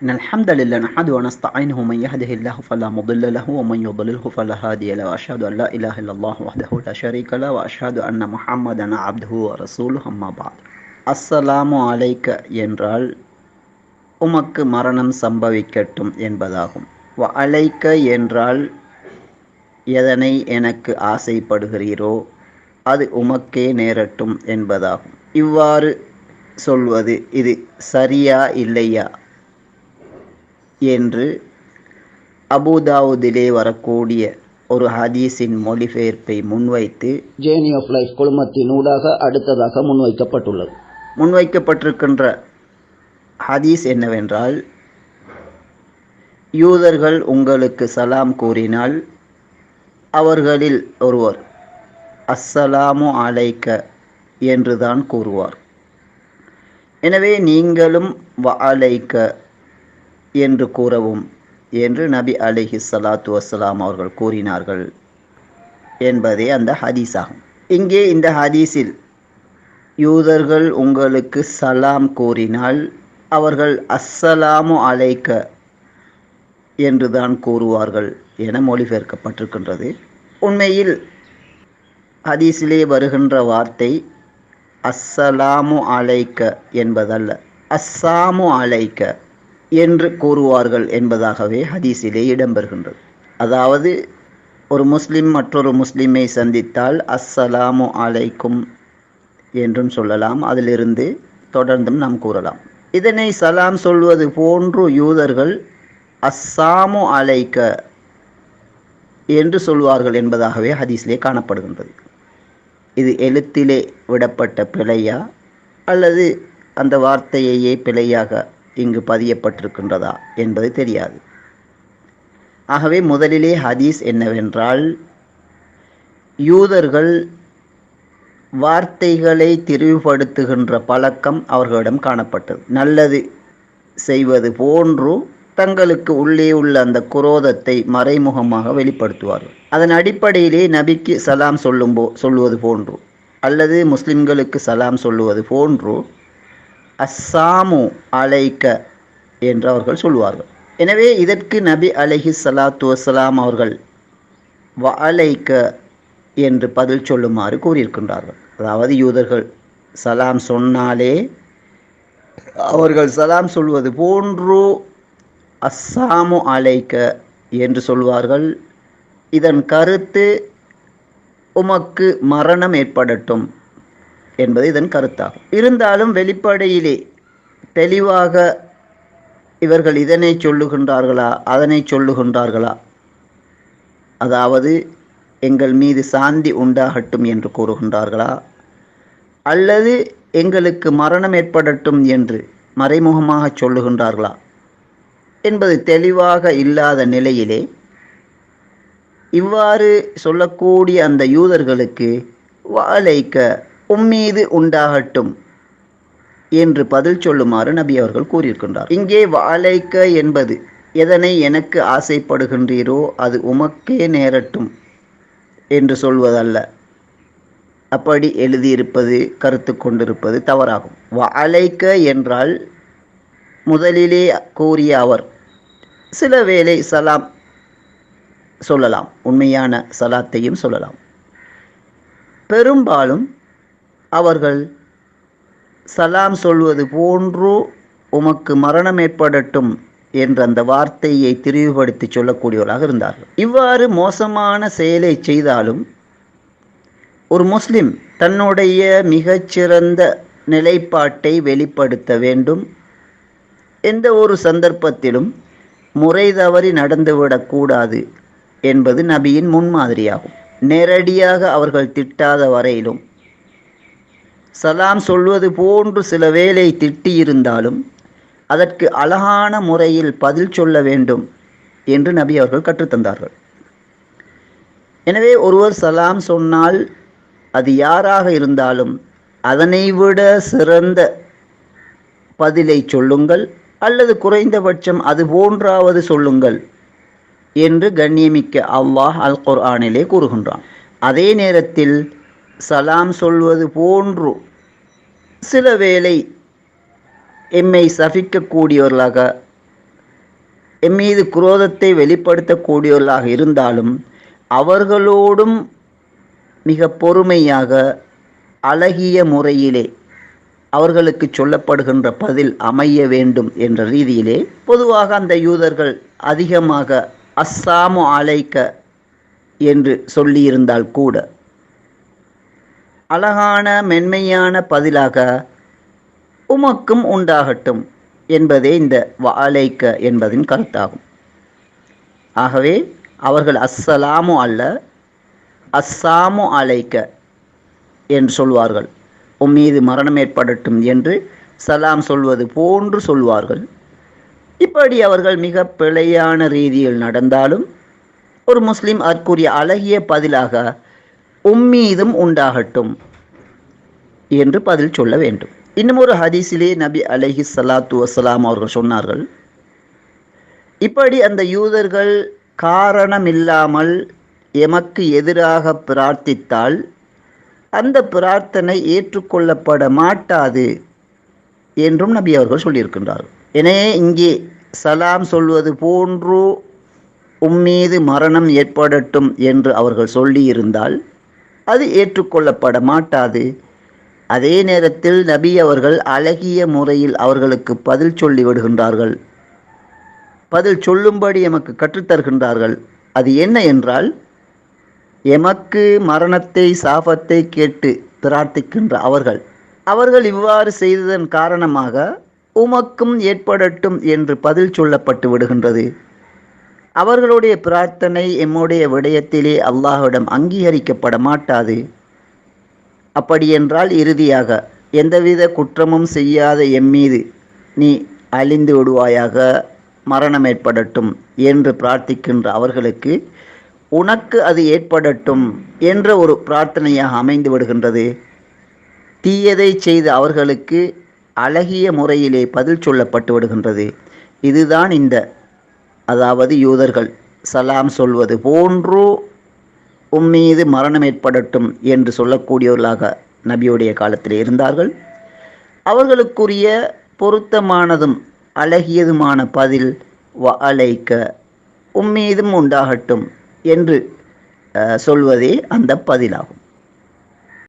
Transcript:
إن الحمد لله نحمده ونستعينه من يهده الله فلا مضل له ومن يضلله فلا هادي له وأشهد أن لا إله إلا الله وحده لا شريك له وأشهد أن محمدا عبده ورسوله أما بعد السلام عليك என்றால் உமக்கு மரணம் சம்பவிக்கட்டும் என்பதாகும் வ அழைக்க என்றால் எதனை எனக்கு ஆசைப்படுகிறீரோ அது உமக்கே நேரட்டும் என்பதாகும் இவ்வாறு சொல்வது இது சரியா இல்லையா என்று அபுதாவுதிலே வரக்கூடிய ஒரு ஹதீஸின் மொழிபெயர்ப்பை முன்வைத்து ஜேர்னி ஆஃப் லைஃப் குழுமத்தின் ஊடாக அடுத்ததாக முன்வைக்கப்பட்டுள்ளது. முன்வைக்கப்பட்டிருக்கின்ற ஹதீஸ் என்னவென்றால் யூதர்கள் உங்களுக்கு சலாம் கூறினால் அவர்களில் ஒருவர் அஸ்ஸலாமு அலைக்க என்றுதான் கூறுவார். எனவே நீங்களும் வ அலைக்க என்று கூறவும் என்று நபி அலிஹி சலாத்து வசலாம் அவர்கள் கூறினார்கள் என்பதே அந்த ஹதீஸ் ஆகும் இங்கே இந்த ஹதீஸில் யூதர்கள் உங்களுக்கு சலாம் கூறினால் அவர்கள் அஸ்ஸலாமு அலைக்க என்றுதான் கூறுவார்கள் என மொழிபெயர்க்கப்பட்டிருக்கின்றது. உண்மையில் ஹதீஸிலே வருகின்ற வார்த்தை அஸ்ஸலாமு அலைக்க என்பதல்ல. அஸ்ஸாமு அலைக்க என்று கூறுவார்கள் என்பதாகவே ஹதீஸிலே இடம்பெறுகின்றது. அதாவது ஒரு முஸ்லிம் மற்றொரு முஸ்லிமை சந்தித்தால் அஸ்ஸலாமு அலைக்கும் என்றும் சொல்லலாம். அதிலிருந்து தொடர்ந்தும் நாம் கூறலாம். இதனை சலாம் சொல்வது போன்று யூதர்கள் அஸ்ஸாமு அலைக்க என்று சொல்வார்கள் என்பதாகவே ஹதீஸ்லே காணப்படுகின்றது. இது எழுத்திலே விடப்பட்ட பிழையா? அல்லது அந்த வார்த்தையையே பிழையாக இங்கு பதியப்பட்டிருக்கின்றதா என்பது தெரியாது. ஆகவே முதலிலே ஹதீஸ் என்னவென்றால் யூதர்கள் வார்த்தைகளை திரிவுபடுத்துகின்ற பழக்கம் அவர்களிடம் காணப்பட்டது. நல்லது செய்வது போன்று தங்களுக்கு உள்ளே உள்ள அந்த குரோதத்தை மறைமுகமாக வெளிப்படுத்துவார்கள். அதன் அடிப்படையிலே நபிக்கு சலாம் சொல்லும் போ சொல்வது போன்று அல்லது முஸ்லிம்களுக்கு சலாம் சொல்லுவது போன்று அஸ்ஸாமு அலைக்க என்று அவர்கள் சொல்வார்கள். எனவே இதற்கு நபி அலஹி சலாத்து வசலாம் அவர்கள் வ அலைக்க என்று பதில் சொல்லுமாறு கூறியிருக்கின்றார்கள். அதாவது யூதர்கள் சலாம் சொன்னாலே அவர்கள் சலாம் சொல்வது போன்று அஸ்ஸாமு அலைக்க என்று சொல்வார்கள். இதன் கருத்து உமக்கு மரணம் ஏற்படட்டும். என்பது இதன் கருத்தாகும். இருந்தாலும் வெளிப்படையிலே தெளிவாக இவர்கள் இதனை சொல்லுகின்றார்களா அதனை சொல்லுகின்றார்களா? அதாவது எங்கள் மீது சாந்தி உண்டாகட்டும் என்று கூறுகின்றார்களா? அல்லது எங்களுக்கு மரணம் ஏற்படட்டும் என்று மறைமுகமாக சொல்லுகின்றார்களா? என்பது தெளிவாக இல்லாத நிலையிலே இவ்வாறு சொல்லக்கூடிய அந்த யூதர்களுக்கு வாழைக்க உம்மீது உண்டாகட்டும் என்று பதில் சொல்லுமாறு நபி அவர்கள் கூறியிருக்கின்றார். இங்கே வாழைக்க என்பது எதனை எனக்கு ஆசைப்படுகின்றீரோ அது உமக்கே நேரட்டும் என்று சொல்வதல்ல. அப்படி எழுதியிருப்பது கருத்து கொண்டிருப்பது தவறாகும். வாழைக்க என்றால் முதலிலே கூறிய அவர் சில வேளை சலாம் சொல்லலாம். உண்மையான சலாத்தையும் சொல்லலாம். பெரும்பாலும் அவர்கள் சலாம் சொல்வது போன்று உமக்கு மரணம் ஏற்படட்டும் என்ற அந்த வார்த்தையை திரிவுபடுத்தி சொல்லக்கூடியவர்களாக இருந்தார்கள். இவ்வாறு மோசமான செயலை செய்தாலும் ஒரு முஸ்லிம் தன்னுடைய மிகச்சிறந்த நிலைப்பாட்டை வெளிப்படுத்த வேண்டும் எந்த ஒரு சந்தர்ப்பத்திலும் முறை தவறி நடந்துவிடக்கூடாது என்பது நபியின் முன்மாதிரியாகும். நேரடியாக அவர்கள் திட்டாத வரையிலும் சலாம் சொல்வது போன்று சில வேளை திட்டியிருந்தாலும் அதற்கு அழகான முறையில் பதில் சொல்ல வேண்டும் என்று நபி அவர்கள் கற்றுத்தந்தார்கள். எனவே ஒருவர் சலாம் சொன்னால் அது யாராக இருந்தாலும் அதனை விட சிறந்த பதிலை சொல்லுங்கள் அல்லது குறைந்தபட்சம் அது போன்றாவது சொல்லுங்கள் என்று கண்ணியமிக்க அல்லாஹ் அல் குர்ஆனிலே கூறுகின்றான். அதே நேரத்தில் சலாம் சொல்வது போன்று சில வேளை எம்மை சபிக்கக்கூடியவர்களாக எம்மீது குரோதத்தை வெளிப்படுத்தக்கூடியவர்களாக இருந்தாலும் அவர்களோடும் மிக பொறுமையாக அழகிய முறையிலே அவர்களுக்கு சொல்லப்படுகின்ற பதில் அமைய வேண்டும் என்ற ரீதியிலே பொதுவாக அந்த யூதர்கள் அதிகமாக அஸ்ஸாமு அலைக்க என்று சொல்லியிருந்தால் கூட அழகான மென்மையான பதிலாக உமக்கும் உண்டாகட்டும் என்பதே இந்த வாழைக்க என்பதின் கருத்தாகும். ஆகவே அவர்கள் அஸ்ஸலாமு அல்ல அஸ்ஸாமு அலைக்க என்று சொல்வார்கள். உம் மீது மரணம் ஏற்படட்டும் என்று சலாம் சொல்வது போன்று சொல்வார்கள். இப்படி அவர்கள் மிக பிழையான ரீதியில் நடந்தாலும் ஒரு முஸ்லீம் அதற்குரிய அழகிய பதிலாக உம்மீதும் உண்டாகட்டும் என்று பதில் சொல்ல வேண்டும். இன்னும் ஒரு ஹதீஸிலே நபி அலஹி சலாத்து வசலாம் அவர்கள் சொன்னார்கள் இப்படி அந்த யூதர்கள் காரணமில்லாமல் எமக்கு எதிராக பிரார்த்தித்தால் அந்த பிரார்த்தனை ஏற்றுக்கொள்ளப்பட மாட்டாது என்றும் நபி அவர்கள் சொல்லியிருக்கின்றார்கள். எனவே இங்கே சலாம் சொல்வது போன்று உம்மீது மரணம் ஏற்படட்டும் என்று அவர்கள் சொல்லியிருந்தால் அது ஏற்றுக்கொள்ளப்பட மாட்டாது அதே நேரத்தில் நபி அவர்கள் அழகிய முறையில் அவர்களுக்கு பதில் சொல்லி விடுகின்றார்கள். பதில் சொல்லும்படி எமக்கு கற்றுத்தருகின்றார்கள் அது என்ன என்றால் எமக்கு மரணத்தை சாபத்தை கேட்டு பிரார்த்திக்கின்ற அவர்கள். அவர்கள் இவ்வாறு செய்ததன் காரணமாக உமக்கும் ஏற்படட்டும் என்று பதில் சொல்லப்பட்டு விடுகின்றது. அவர்களுடைய பிரார்த்தனை எம்முடைய விடயத்திலே அல்லாஹ்விடம் அங்கீகரிக்கப்பட மாட்டாது அப்படியென்றால் இறுதியாக எந்தவித குற்றமும் செய்யாத எம்மீது நீ அழிந்து விடுவாயாக மரணம் ஏற்படட்டும் என்று பிரார்த்திக்கின்ற அவர்களுக்கு உனக்கு அது ஏற்படட்டும் என்ற ஒரு பிரார்த்தனையாக அமைந்து விடுகின்றது. தீயதை செய்த அவர்களுக்கு அழகிய முறையிலே பதில் சொல்லப்பட்டு விடுகின்றது. இதுதான் இந்த அதாவது யூதர்கள் சலாம் சொல்வது போன்று உம்மீது மரணம் ஏற்படட்டும் என்று சொல்லக்கூடியவர்களாக நபியுடைய காலத்தில் இருந்தார்கள். அவர்களுக்குரிய பொருத்தமானதும் அழகியதுமான பதில் வ அழைக்க உம்மீதும் உண்டாகட்டும் என்று சொல்வதே அந்த பதிலாகும்.